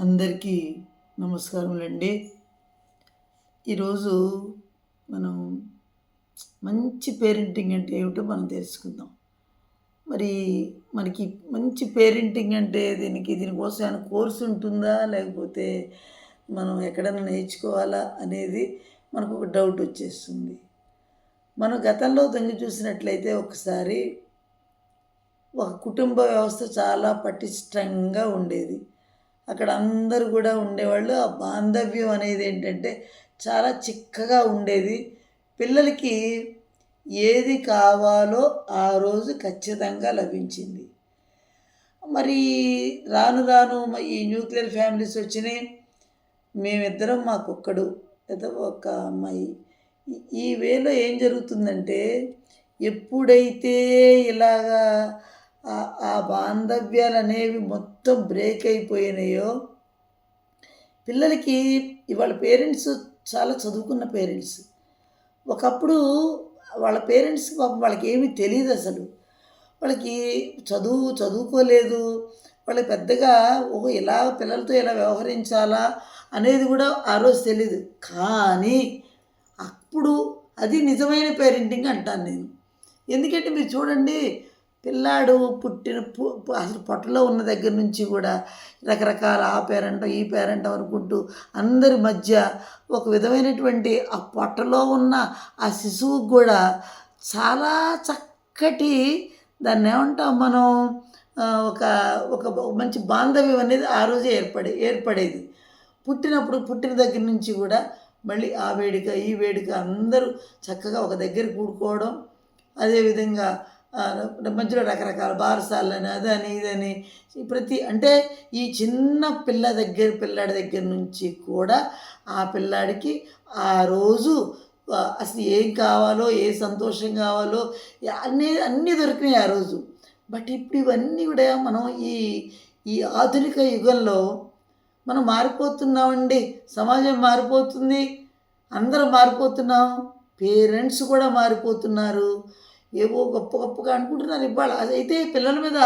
అందరికీ నమస్కారములండి. ఈరోజు మనం మంచి పేరెంటింగ్ అంటే ఏమిటో మనం తెలుసుకుందాం. మరి మనకి మంచి పేరెంటింగ్ అంటే దీనికి దీనికోసం ఏమైనా కోర్సు ఉంటుందా? లేకపోతే మనం ఎక్కడైనా నేర్చుకోవాలా అనేది మనకు ఒక డౌట్ వచ్చేస్తుంది. మనం గతంలో తొంగి చూసినట్లయితే ఒకసారి ఒక కుటుంబ వ్యవస్థ చాలా పటిష్టంగా ఉండేది. అక్కడ అందరూ కూడా ఉండేవాళ్ళు. ఆ బాంధవ్యం అనేది ఏంటంటే చాలా చిక్కగా ఉండేది. పిల్లలకి ఏది కావాలో ఆ రోజు ఖచ్చితంగా లభించింది. మరి రాను రాను మ- ఈ న్యూక్లియర్ ఫ్యామిలీస్ వచ్చినాయి. మేమిద్దరం మాకొక్కడు లేదా ఒక అమ్మాయి. ఈ- ఈ వేలో ఏం జరుగుతుందంటే ఎప్పుడైతే ఇలాగా ఆ- బాంధవ్యాలు అనేవి మొత్తం బ్రేక్ అయిపోయినాయో. పిల్లలకి ఇవాళ పేరెంట్స్ చాలా చదువుకున్న పేరెంట్స్ ఒకప్పుడు వాళ్ళ పేరెంట్స్ పాపం వాళ్ళకి ఏమీ తెలియదు అసలు. వాళ్ళకి చదువు చదువుకోలేదు. వాళ్ళకి పెద్దగా ఒక ఇలా పిల్లలతో ఎలా వ్యవహరించాలా అనేది కూడా ఆ రోజు తెలియదు కానీ అప్పుడు అది నిజమైన పేరెంటింగ్ అంటాను నేను. ఎందుకంటే మీరు చూడండి పిల్లాడు పుట్టిన పు- అసలు పొట్టలో ఉన్న దగ్గర నుంచి కూడా రకరకాల ఆ పేరెంట్ ఈ పేరెంట్ అనుకుంటూ అందరి మధ్య ఒక విధమైనటువంటి ఆ పొట్టలో ఉన్న ఆ శిశువుకు కూడా చాలా చక్కటి దాన్ని ఏమంటాం మనం ఒక ఒక మంచి బాంధవ్యం అనేది ఆ రోజే ఏర్పడే ఏర్పడేది. పుట్టినప్పుడు పుట్టిన దగ్గర నుంచి కూడా మళ్ళీ ఆ వేడుక ఈ వేడుక అందరూ చక్కగా ఒక దగ్గర కూడుకోవడం అదేవిధంగా మధ్యలో రకరకాల బారసాలని అదని ఇదని ప్రతి అంటే ఈ చిన్న పిల్ల దగ్గర పిల్లాడి దగ్గర నుంచి కూడా ఆ పిల్లాడికి ఆ రోజు అసలు ఏం కావాలో ఏ సంతోషం కావాలో అన్నీ అన్నీ దొరికినాయి ఆ రోజు. బట్ ఇప్పుడు ఇవన్నీ కూడా మనం ఈ ఈ ఆధునిక యుగంలో మనం మారిపోతున్నామండి. సమాజం మారిపోతుంది. అందరం మారిపోతున్నాం. పేరెంట్స్ కూడా మారిపోతున్నారు. ఏవో గొప్ప గొప్పగా అనుకుంటున్నారు ఇవాళ. అయితే పిల్లల మీద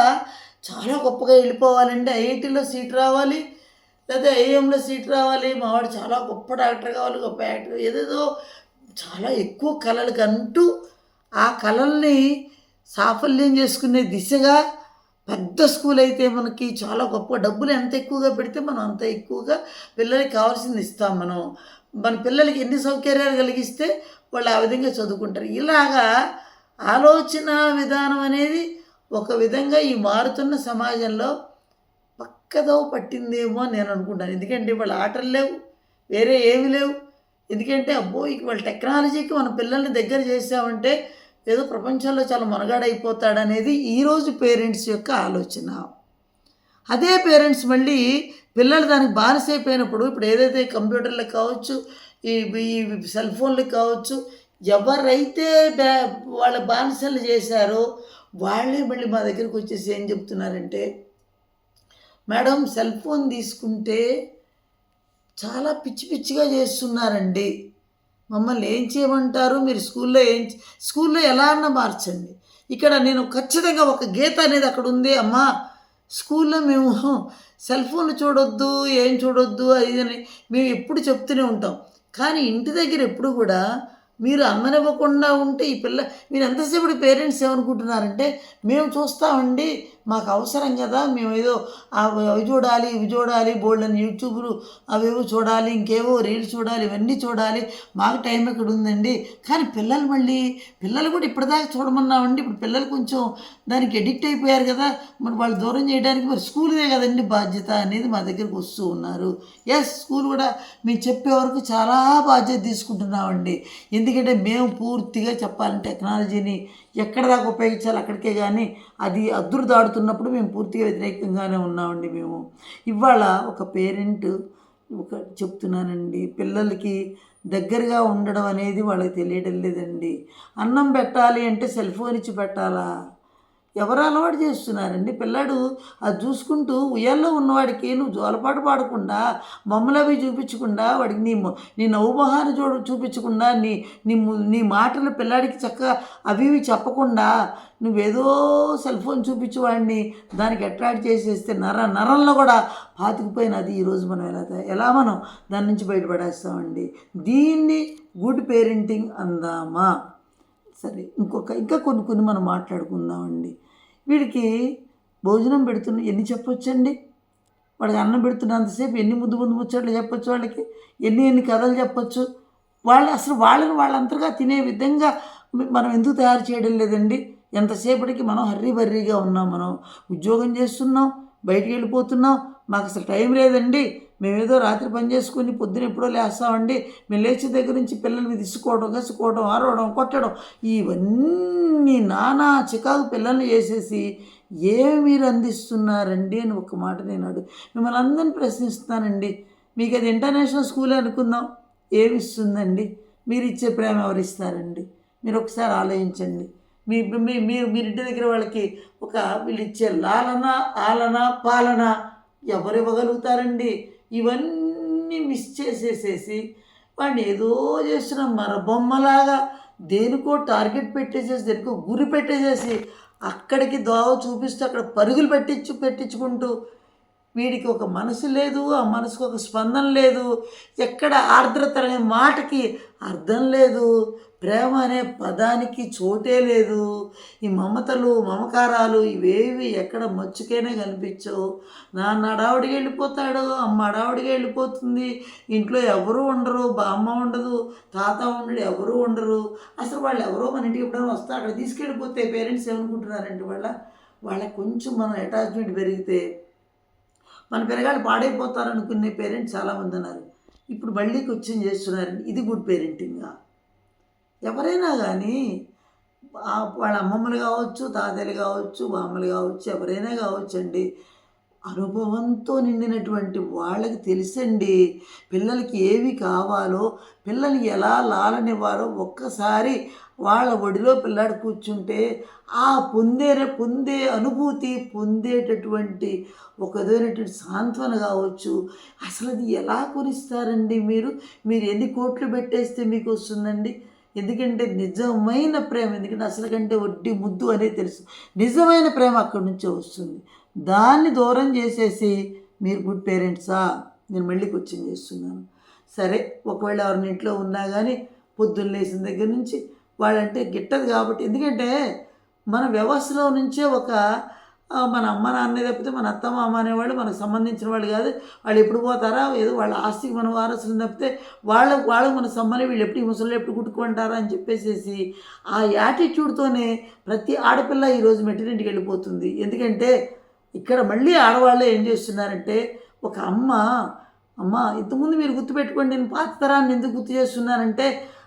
చాలా గొప్పగా వెళ్ళిపోవాలంటే ఐఐటీలో సీట్ రావాలి లేదా ఐఎంలో సీట్ రావాలి. మావాడు చాలా గొప్ప డాక్టర్ కావాలి గొప్ప యాక్టర్. ఏదేదో చాలా ఎక్కువ కళలకు అంటూ ఆ కళల్ని సాఫల్యం చేసుకునే దిశగా పెద్ద స్కూల్ అయితే మనకి చాలా గొప్ప డబ్బులు ఎంత ఎక్కువగా పెడితే మనం అంత ఎక్కువగా పిల్లలకి కావాల్సింది ఇస్తాం మనం. మన పిల్లలకి ఎన్ని సౌకర్యాలు కలిగిస్తే వాళ్ళు ఆ విధంగా చదువుకుంటారు. ఇలాగా ఆలోచన విధానం అనేది ఒక విధంగా ఈ మారుతున్న సమాజంలో పక్కదో పట్టిందేమో అని నేను అనుకుంటాను. ఎందుకంటే ఇవాళ ఆటలు లేవు వేరే ఏమి లేవు. ఎందుకంటే అబ్బో ఇవాళ వాళ్ళ టెక్నాలజీకి మన పిల్లల్ని దగ్గర చేసామంటే ఏదో ప్రపంచంలో చాలా మనగాడైపోతాడనేది ఈరోజు పేరెంట్స్ యొక్క ఆలోచన. అదే పేరెంట్స్ మళ్ళీ పిల్లలు దానికి బానిసైపోయినప్పుడు ఇప్పుడు ఏదైతే కంప్యూటర్లకు కావచ్చు ఈ ఈ సెల్ ఫోన్లకు కావచ్చు ఎవరైతే బ్యా వాళ్ళ బానిసలు చేశారో వాళ్ళే మళ్ళీ మా దగ్గరికి వచ్చేసి ఏం చెప్తున్నారంటే మేడం సెల్ ఫోన్ తీసుకుంటే చాలా పిచ్చి పిచ్చిగా చేస్తున్నారండి. మమ్మల్ని ఏం చేయమంటారు? మీరు స్కూల్లో ఏం స్కూల్లో ఎలా అన్న మార్చండి. ఇక్కడ నేను ఖచ్చితంగా ఒక గీత అనేది అక్కడ ఉంది. అమ్మా స్కూల్లో మేము సెల్ ఫోన్ చూడొద్దు ఏం చూడొద్దు అది అని మేము ఎప్పుడు చెప్తూనే ఉంటాం. కానీ ఇంటి దగ్గర ఎప్పుడు కూడా మీరు అమ్మనివ్వకుండా ఉంటే ఈ పిల్ల మీరు ఎంతసేపు పేరెంట్స్ ఏమనుకుంటున్నారంటే మేము చూస్తామండి మాకు అవసరం కదా మేము ఏదో అవి చూడాలి ఇవి చూడాలి బోల్డ్ అని యూట్యూబ్లు అవేవో చూడాలి ఇంకేవో రీల్స్ చూడాలి ఇవన్నీ చూడాలి. మాకు టైం ఎక్కడ ఉందండి. కానీ పిల్లలు మళ్ళీ పిల్లలు కూడా ఇప్పటిదాకా చూడమన్నామండి. ఇప్పుడు పిల్లలు కొంచెం దానికి ఎడిక్ట్ అయిపోయారు కదా. మరి వాళ్ళు దూరం చేయడానికి మరి స్కూల్దే కదండి బాధ్యత అనేది మా దగ్గరికి వస్తూ ఉన్నారు. ఎస్ స్కూల్ కూడా మేము చెప్పే వరకు చాలా బాధ్యత తీసుకుంటున్నామండి. ఎందుకంటే మేము పూర్తిగా చెప్పాలంటే టెక్నాలజీని ఎక్కడ దాకా ఉపయోగించాలి? అక్కడికే కానీ అది అద్దురు దాడుతున్నప్పుడు మేము పూర్తిగా వ్యతిరేకంగానే ఉన్నామండి మేము. ఇవాళ ఒక పేరెంట్ ఒక చెప్తున్నానండి పిల్లలకి దగ్గరగా ఉండడం అనేది వాళ్ళకి తెలియడం లేదండి. అన్నం పెట్టాలి అంటే సెల్ ఫోన్ ఇచ్చి పెట్టాలా? ఎవరు అలవాటు చేస్తున్నారండి? పిల్లాడు అది చూసుకుంటూ ఉయ్యాల్లో ఉన్నవాడికి నువ్వు జోలపాటు పాడకుండా మమ్మలు అవి చూపించకుండా వాడికి నీ నీ నవ్వుమొహాన్ని చూడ చూపించకుండా నీ నీ నీ మాటలు పిల్లాడికి చక్కగా అవి ఇవి చెప్పకుండా నువ్వేదో సెల్ ఫోన్ చూపించి వాడిని దానికి అట్రాక్ట్ చేసేస్తే నర నరంలో కూడా పాతుకుపోయినది ఈరోజు మనం ఎలా ఎలా మనం దాని నుంచి బయటపడేస్తామండి? దీన్ని గుడ్ పేరెంటింగ్ అందామా? సరే ఇంకొక ఇంకా కొన్ని కొన్ని మనం మాట్లాడుకుందామండి. వీడికి భోజనం పెడుతున్న ఎన్ని చెప్పొచ్చండి? వాడికి అన్నం పెడుతున్నంతసేపు ఎన్ని ముద్దు ముందు ముచ్చట్లు చెప్పొచ్చు వాళ్ళకి? ఎన్ని ఎన్ని కథలు చెప్పొచ్చు? వాళ్ళు అసలు వాళ్ళని వాళ్ళంతగా తినే విధంగా మనం ఎందుకు తయారు చేయడం లేదండి? ఎంతసేపటికి మనం హర్రీ బర్రీగా ఉన్నాం మనం. ఉద్యోగం చేస్తున్నాం బయటికి వెళ్ళిపోతున్నాం మాకు అసలు టైం లేదండి. మేమేదో రాత్రి పని చేసుకుని పొద్దున ఎప్పుడో లేస్తామండి. మేము లేచి దగ్గర నుంచి పిల్లల్ని తీసుకోవడం కసుకోవడం ఆరవడం కొట్టడం ఇవన్నీ నానా చికాకు పిల్లల్ని చేసేసి ఏమి మీరు అందిస్తున్నారండి అని ఒక మాట నేను అడుగు మిమ్మల్ని అందరిని ప్రశ్నిస్తానండి మీకు అది ఇంటర్నేషనల్ స్కూల్ అనుకుందాం. ఏమి ఇస్తుందండి మీరు ఇచ్చే ప్రేమ ఎవరిస్తారండి? మీరు ఒకసారి ఆలోచించండి. మీ మీ మీరు మీరు ఇంటి దగ్గర వాళ్ళకి ఒక వీళ్ళు ఇచ్చే లాలన ఆలన పాలన ఎవరు ఇవ్వగలుగుతారండి? ఇవన్నీ మిస్ చేసేసేసి వాడిని ఏదో చేసిన మరబొమ్మలాగా దేనికో టార్గెట్ పెట్టేసేసి దేనికో గురి పెట్టేసేసి అక్కడికి దోవ చూపిస్తూ అక్కడ పరుగులు పెట్టించు పెట్టించుకుంటూ వీడికి ఒక మనసు లేదు ఆ మనసుకు ఒక స్పందన లేదు. ఎక్కడ ఆర్ద్రత అనే మాటకి అర్థం లేదు. ప్రేమ అనే పదానికి చోటే లేదు. ఈ మమతలు మమకారాలు ఇవేవి ఎక్కడ మచ్చుకైనా కనిపించవు. నాన్న అడావుడికి వెళ్ళిపోతాడు అమ్మ అడావుడికి వెళ్ళిపోతుంది. ఇంట్లో ఎవరు ఉండరు బామ్మ ఉండదు తాత ఉండడు ఎవరు ఉండరు. అసలు వాళ్ళు ఎవరో మన ఇంటికి ఎప్పుడైనా వస్తారు అక్కడ తీసుకెళ్ళిపోతే పేరెంట్స్ ఏమనుకుంటున్నారండి వాళ్ళ వాళ్ళకి కొంచెం మనం అటాచ్మెంట్ పెరిగితే మన పిల్లగాళ్ళు పాడైపోతారనుకునే పేరెంట్స్ చాలామంది ఉన్నారు. ఇప్పుడు మళ్ళీ క్వశ్చన్ చేస్తున్నారండి ఇది గుడ్ పేరెంటింగా? ఎవరైనా కానీ వాళ్ళ అమ్మమ్మలు కావచ్చు తాతయ్యలు కావచ్చు బామ్మలు కావచ్చు ఎవరైనా కావచ్చు అండి అనుభవంతో నిండినటువంటి వాళ్ళకి తెలుసండి పిల్లలకి ఏవి కావాలో పిల్లలకి ఎలా లాలనివ్వాలో ఒక్కసారి వాళ్ళ ఒడిలో పిల్లాడు కూర్చుంటే ఆ పొందే పొందే అనుభూతి పొందేటటువంటి ఒక విధమైనటువంటి సాంత్వన కావచ్చు. అసలు అది ఎలా కొనిస్తారండి మీరు? మీరు ఎన్ని కోట్లు పెట్టేస్తే మీకు వస్తుందండి ఎందుకంటే నిజమైన ప్రేమ ఎందుకంటే అసలు కంటే వడ్డీ ముద్దు అనేది తెలుసు. నిజమైన ప్రేమ అక్కడి నుంచే వస్తుంది. దాన్ని దూరం చేసేసి మీరు గుడ్ పేరెంట్సా? నేను మళ్ళీ క్వశ్చన్ చేస్తున్నాను. సరే ఒకవేళ ఎవరిని ఇంట్లో ఉన్నా కానీ పొద్దున్న లేచిన దగ్గర నుంచి వాళ్ళంటే గిట్టదు కాబట్టి. ఎందుకంటే మన వ్యవస్థలో నుంచే ఒక మన అమ్మ నాన్న తప్పితే మన అత్త మామ అనేవాళ్ళు మనకు సంబంధించిన వాళ్ళు కాదు. వాళ్ళు ఎప్పుడు పోతారా? ఏదో వాళ్ళ ఆస్తికి మన వారసులు తప్పితే వాళ్ళకు వాళ్ళకి మన సంబంధం వీళ్ళు ఎప్పుడు ఈ ముసలు ఎప్పుడు కుట్టుకుంటారా అని చెప్పేసేసి ఆ యాటిట్యూడ్తోనే ప్రతి ఆడపిల్ల ఈరోజు మెట్టినింటికి వెళ్ళిపోతుంది. ఎందుకంటే ఇక్కడ మళ్ళీ ఆడవాళ్ళు ఏం చేస్తున్నారంటే ఒక అమ్మ అమ్మ ఇంతకుముందు మీరు గుర్తుపెట్టుకోండి నేను పాత తరాన్ని ఎందుకు గుర్తు చేస్తున్నానంటే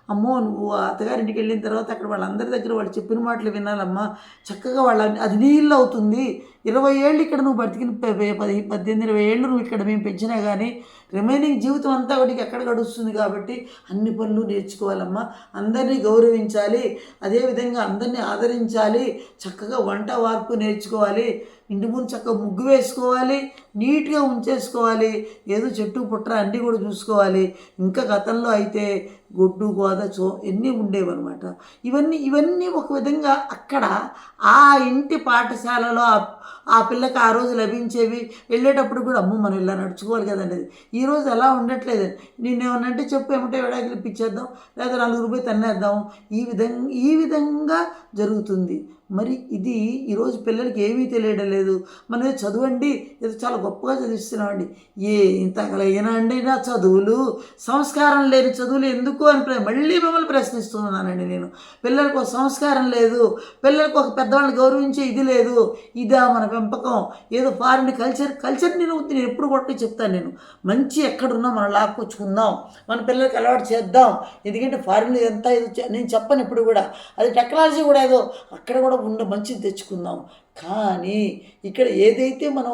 అమ్మో నువ్వు అత్తగారింటికి వెళ్ళిన తర్వాత అక్కడ వాళ్ళందరి దగ్గర వాళ్ళు చెప్పిన మాటలు వినాలమ్మా. చక్కగా వాళ్ళ అది నీళ్ళు అవుతుంది. ఇరవై ఏళ్ళు ఇక్కడ నువ్వు బతికిన పది పద్దెనిమిది ఇరవై ఏళ్ళు నువ్వు ఇక్కడ మేము పెంచినా కానీ రిమైనింగ్ జీవితం అంతా వాడికి ఎక్కడ గడుస్తుంది కాబట్టి అన్ని పనులు నేర్చుకోవాలమ్మా. అందరినీ గౌరవించాలి. అదేవిధంగా అందరినీ ఆదరించాలి. చక్కగా వంట వార్పు నేర్చుకోవాలి. ఇంటి ముందు చక్కగా ముగ్గు వేసుకోవాలి. నీట్గా ఉంచేసుకోవాలి. ఏదో చెట్టు పుట్ర అన్నీ కూడా చూసుకోవాలి. ఇంకా గతంలో అయితే గొడ్డు గోద చో ఎన్ని ఉండేవన్నమాట. ఇవన్నీ ఇవన్నీ ఒక విధంగా అక్కడ ఆ ఇంటి పాఠశాలలో ఆ- ఆ పిల్లకి ఆ రోజు లభించేవి. వెళ్ళేటప్పుడు కూడా అమ్మ మనం ఇలా నడుచుకోవాలి కదండి. ఈరోజు అలా ఉండట్లేదు. నిన్నేమన్నంటే చెప్పు ఏమంటే విడాకులు ఇప్పించేద్దాం లేదా నలుగురు పోయి తన్నేద్దాం. ఈ విధంగా ఈ విధంగా జరుగుతుంది. మరి ఇది ఈరోజు పిల్లలకి ఏమీ తెలియడం లేదు. మనం చదవండి ఇది చాలా గొప్పగా చదివిస్తున్నామండి. ఏ ఇంతకలైనా అండి నా చదువులు? సంస్కారం లేని చదువులు ఎందుకు అని మళ్ళీ మిమ్మల్ని ప్రశ్నిస్తున్నానండి నేను. పిల్లలకు ఒక సంస్కారం లేదు. పిల్లలకు ఒక పెద్దవాళ్ళని గౌరవించే ఇది లేదు. ఇదా మన పెంపకం. ఏదో ఫారిన్ కల్చర్ కల్చర్ నేను నేను ఎప్పుడు కొట్టి చెప్తాను నేను. మంచి ఎక్కడున్నా మనం లాక్కొచ్చుకుందాం. మన పిల్లలకి అలవాటు చేద్దాం. ఎందుకంటే ఫారిన్ ఎంత ఇది నేను చెప్పను ఇప్పుడు కూడా. అది టెక్నాలజీ కూడా ఏదో అక్కడ కూడా ఉన్న మంచిది తెచ్చుకుందాం. కానీ ఇక్కడ ఏదైతే మనం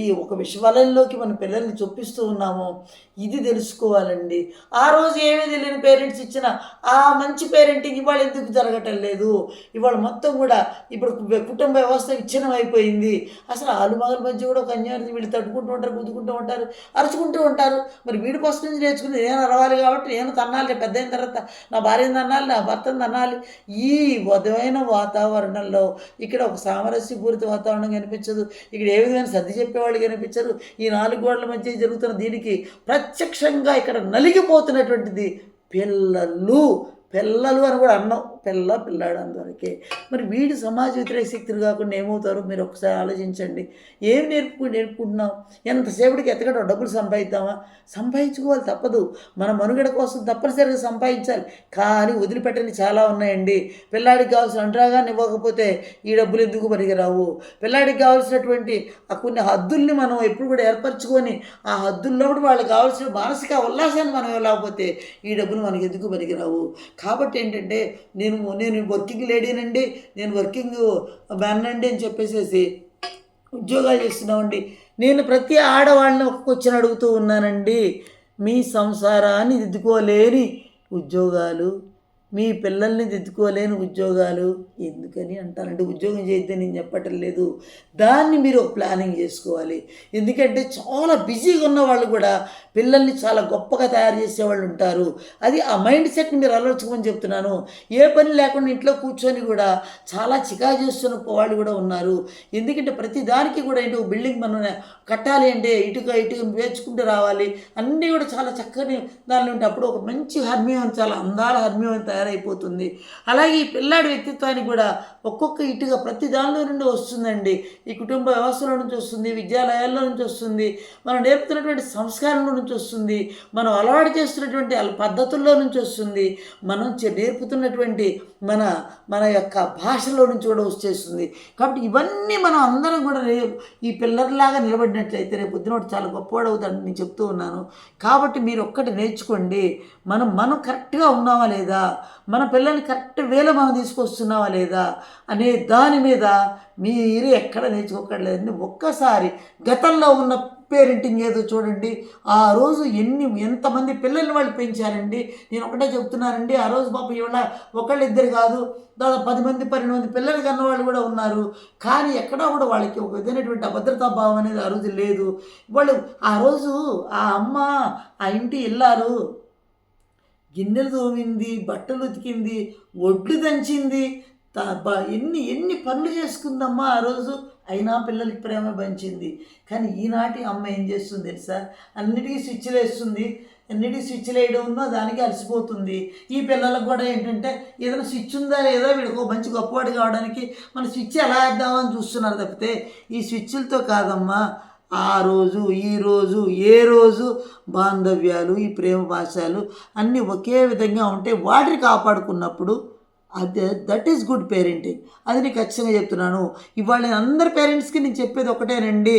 ఈ ఒక విశ్వాలయంలోకి మన పిల్లల్ని చొప్పిస్తూ ఉన్నామో ఇది తెలుసుకోవాలండి. ఆ రోజు ఏమీ తెలియని పేరెంట్స్ ఇచ్చిన ఆ మంచి పేరెంటింగ్ ఇవాళ ఎందుకు జరగటం లేదు? ఇవాళ మొత్తం కూడా ఇప్పుడు కుటుంబ వ్యవస్థ విచ్ఛిన్నం అయిపోయింది. అసలు ఆలుమగల మధ్య కూడా ఒక అన్యాయం వీళ్ళు తట్టుకుంటూ ఉంటారు గుద్దుకుంటూ ఉంటారు అరుచుకుంటూ ఉంటారు. మరి వీడి ఫస్ట్ నుంచి నేర్చుకుని నేను అరవాలి కాబట్టి నేను తన్నాలి పెద్ద అయిన తర్వాత నా భార్యను తన్నాలి నా భర్తను తన్నాలి. ఈ వధమైన వాతావరణంలో ఇక్కడ ఒక సామరస్యపూరిత వాతావరణం కనిపించదు. ఇక్కడ ఏ విధమైన సర్ది చెప్పేవాళ్ళు కనిపించరు. ఈ నాలుగు గోడల మధ్య జరుగుతున్న దీనికి ప్రత్యక్షంగా ఇక్కడ నలిగిపోతున్నటువంటిది పిల్లలు. పిల్లలు అని కూడా అన్నాం. పిల్ల పిల్లాడందరికీ మరి వీడి సమాజ వ్యతిరేక శక్తులు కాకుండా ఏమవుతారో? మీరు ఒకసారి ఆలోచించండి. ఏం నేర్పుకు నేర్పుకుంటున్నాం ఎంతసేపటికి ఎత్తగడ డబ్బులు సంపాదిద్దామా? సంపాదించుకోవాలి తప్పదు. మన మనుగడ కోసం తప్పనిసరిగా సంపాదించాలి. కానీ వదిలిపెట్టని చాలా ఉన్నాయండి. పిల్లాడికి కావాల్సిన అంటరాగాన్ని ఇవ్వకపోతే ఈ డబ్బులు ఎందుకు పనికిరావు పిల్లాడికి కావాల్సినటువంటి ఆ కొన్ని హద్దుల్ని మనం ఎప్పుడు కూడా ఏర్పరచుకొని ఆ హద్దుల్లో కూడా వాళ్ళకి కావాల్సిన మానసిక ఉల్లాసాన్ని మనం ఇవ్వలేకపోతే ఈ డబ్బులు మనకి ఎందుకు పనికిరావు కాబట్టి ఏంటంటే నేను నేను వర్కింగ్ లేడీనండి నేను వర్కింగ్ మ్యాన్ అండి అని చెప్పేసేసి ఉద్యోగాలు చేస్తున్నామండి. నేను ప్రతి ఆడవాళ్ళని ఒక క్వశ్చన్ అడుగుతూ ఉన్నానండి. మీ సంసారాన్ని దిద్దుకోలేని ఉద్యోగాలు మీ పిల్లల్ని దిద్దుకోలేని ఉద్యోగాలు ఎందుకని అంటారంటే ఉద్యోగం చేయొద్దని నేను చెప్పటం లేదు. దాన్ని మీరు ఒక ప్లానింగ్ చేసుకోవాలి. ఎందుకంటే చాలా బిజీగా ఉన్న వాళ్ళు కూడా పిల్లల్ని చాలా గొప్పగా తయారు చేసే వాళ్ళు ఉంటారు. అది ఆ మైండ్ సెట్ని మీరు అలవర్చుకోమని చెప్తున్నాను. ఏ పని లేకుండా ఇంట్లో కూర్చొని కూడా చాలా చికా చేస్తున్న వాళ్ళు కూడా ఉన్నారు. ఎందుకంటే ప్రతి దానికి కూడా ఏంటి? ఒక బిల్డింగ్ మనం కట్టాలి అంటే ఇటుక ఇటుక వేర్చుకుంటూ రావాలి. అన్నీ కూడా చాలా చక్కని దానిలో ఉంటే అప్పుడు ఒక మంచి హర్మ్యం చాలా అందాల హర్మ్యం తయారైపోతుంది. అలాగే ఈ పిల్లాడి వ్యక్తిత్వానికి కూడా ఒక్కొక్క ఇటుగా ప్రతి దానిలో నుండి వస్తుందండి. ఈ కుటుంబ వ్యవస్థలో నుంచి వస్తుంది విద్యాలయాల్లో నుంచి వస్తుంది మనం నేర్పుతున్నటువంటి సంస్కారంలో నుంచి వస్తుంది మనం అలవాటు చేస్తున్నటువంటి పద్ధతుల్లో నుంచి వస్తుంది మనం చే- నేర్పుతున్నటువంటి మన మన యొక్క భాషలో నుంచి కూడా వచ్చేస్తుంది. కాబట్టి ఇవన్నీ మనం అందరం కూడా రే- ఈ పిల్లర్లాగా నిలబడినట్లయితే రేపు పొద్దున చాలా గొప్పవాడవుతాడని నేను చెప్తూ ఉన్నాను. కాబట్టి మీరు ఒక్కటి నేర్చుకోండి. మనం మనం కరెక్ట్గా ఉన్నామా లేదా? మన పిల్లల్ని కరెక్ట్ వేలో మనం తీసుకొస్తున్నావా లేదా అనే దాని మీద మీరు ఎక్కడ నేర్చుకోకర్లేదండి ఒక్కసారి గతంలో ఉన్న పేరెంటింగ్ ఏదో చూడండి ఆ రోజు ఎన్ని ఎంతమంది పిల్లల్ని వాళ్ళు పెంచారండి. నేను ఒకటే చెప్తున్నానండి ఆ రోజు పాపం ఇవాళ ఒకళ్ళు ఇద్దరు కాదు దాదాపు పది మంది పన్నెండు మంది పిల్లలు కన్న వాళ్ళు కూడా ఉన్నారు. కానీ ఎక్కడా కూడా వాళ్ళకి ఒక విధమైనటువంటి అభద్రతా భావం అనేది ఆ రోజు లేదు. వాళ్ళు ఆ రోజు ఆ అమ్మ ఆ ఇంటి ఇల్లారు గిన్నెలు తోమింది బట్టలు ఉతికింది ఒడ్లు దంచింది ఎన్ని ఎన్ని పనులు చేసుకుందమ్మా ఆ రోజు? అయినా పిల్లలకి ప్రేమ పంచింది. కానీ ఈనాటి అమ్మ ఏం చేస్తుంది తెలుసా? అన్నిటికీ స్విచ్లు వేస్తుంది. అన్నిటికీ స్విచ్లు వేయడంలో దానికి అలసిపోతుంది. ఈ పిల్లలకు కూడా ఏంటంటే ఏదైనా స్విచ్ ఉందా లేదా వీడికి ఒక మంచి గొప్పవాడు కావడానికి మన స్విచ్ ఎలా వేద్దామని చూస్తున్నారు తప్పితే ఈ స్విచ్లతో కాదమ్మా ఆ రోజు ఈ రోజు ఏ రోజు? బాంధవ్యాలు ఈ ప్రేమ భాషలు అన్నీ ఒకే విధంగా ఉంటే వాటిని కాపాడుకున్నప్పుడు అదే దట్ ఈస్ గుడ్ పేరెంటింగ్ అది నేను ఖచ్చితంగా చెప్తున్నాను. ఇవాళ నేను అందరి పేరెంట్స్కి నేను చెప్పేది ఒకటేనండి.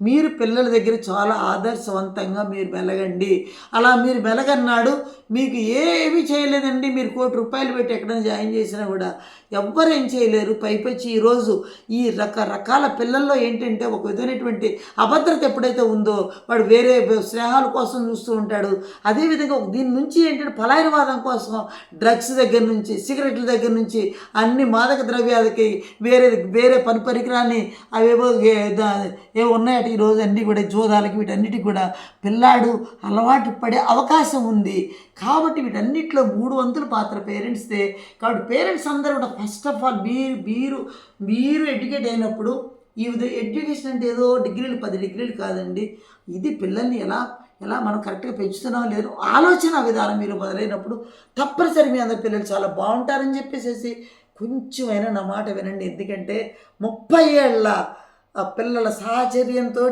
మీరు పిల్లల దగ్గర చాలా ఆదర్శవంతంగా మీరు మెలగండి. అలా మీరు మెలగన్నాడు మీకు ఏమి చేయలేదండి. మీరు కోటి రూపాయలు పెట్టి ఎక్కడైనా జాయిన్ చేసినా కూడా ఎవ్వరు ఏం చేయలేరు. పైపచ్చి ఈరోజు ఈ రకరకాల పిల్లల్లో ఏంటంటే ఒక విధమైనటువంటి అభద్రత ఎప్పుడైతే ఉందో వాడు వేరే స్నేహాల కోసం చూస్తూ ఉంటాడు. అదేవిధంగా ఒక దీని నుంచి ఏంటంటే ఫలాయనవాదం కోసం డ్రగ్స్ దగ్గర నుంచి సిగరెట్ల దగ్గర నుంచి అన్ని మాదక ద్రవ్యాలకి వేరే వేరే పని పరికరాన్ని అవేవో ఏ- ఉన్నాయి ఏవో రోజు అన్నీ కూడా జోదాలకి వీటన్నిటికి కూడా పిల్లాడు అలవాటు పడే అవకాశం ఉంది. కాబట్టి వీటన్నిటిలో మూడు వంతుల పాత్ర పేరెంట్స్దే కాబట్టి పేరెంట్స్ అందరూ కూడా ఫస్ట్ ఆఫ్ ఆల్ మీరు మీరు మీరు ఎడ్యుకేట్ అయినప్పుడు ఈ ఎడ్యుకేషన్ అంటే ఏదో డిగ్రీలు పది డిగ్రీలు కాదండి. ఇది పిల్లల్ని ఎలా ఎలా మనం కరెక్ట్గా పెంచుతున్నాం లేదు ఆలోచన విధానం మీరు మొదలైనప్పుడు తప్పనిసరి మీ అందరి పిల్లలు చాలా బాగుంటారని చెప్పేసేసి కొంచెమైనా నా మాట వినండి. ఎందుకంటే ముప్పై ఏళ్ళ పిల్లల సాహచర్యంతో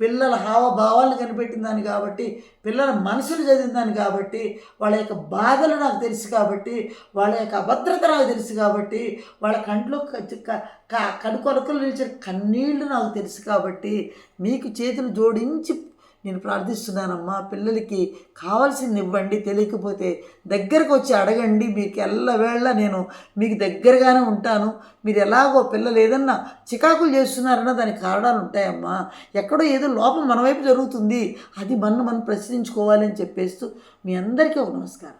పిల్లల హావభావాలు కనిపెట్టిందాన్ని కాబట్టి పిల్లల మనసులు చదివిందాన్ని కాబట్టి వాళ్ళ యొక్క బాధలు నాకు తెలుసు కాబట్టి వాళ్ళ యొక్క అభద్రత నాకు తెలుసు కాబట్టి వాళ్ళ కంట్లో కడుకొలకలు నిలిచిన కన్నీళ్ళు నాకు తెలుసు కాబట్టి మీకు చేతులు జోడించి నేను ప్రార్థిస్తున్నానమ్మా పిల్లలకి కావాల్సింది ఇవ్వండి తెలియకపోతే దగ్గరకు వచ్చి అడగండి మీకు ఎల్లవేళ నేను మీకు దగ్గరగానే ఉంటాను. మీరు ఎలాగో పిల్లలు ఏదన్నా చికాకులు చేస్తున్నారన్న దానికి కారణాలు ఉంటాయమ్మా. ఎక్కడో ఏదో లోపం మన వైపు జరుగుతుంది. అది మనం మనం ప్రశ్నించుకోవాలి అని చెప్పేస్తూ మీ అందరికీ ఒక నమస్కారం.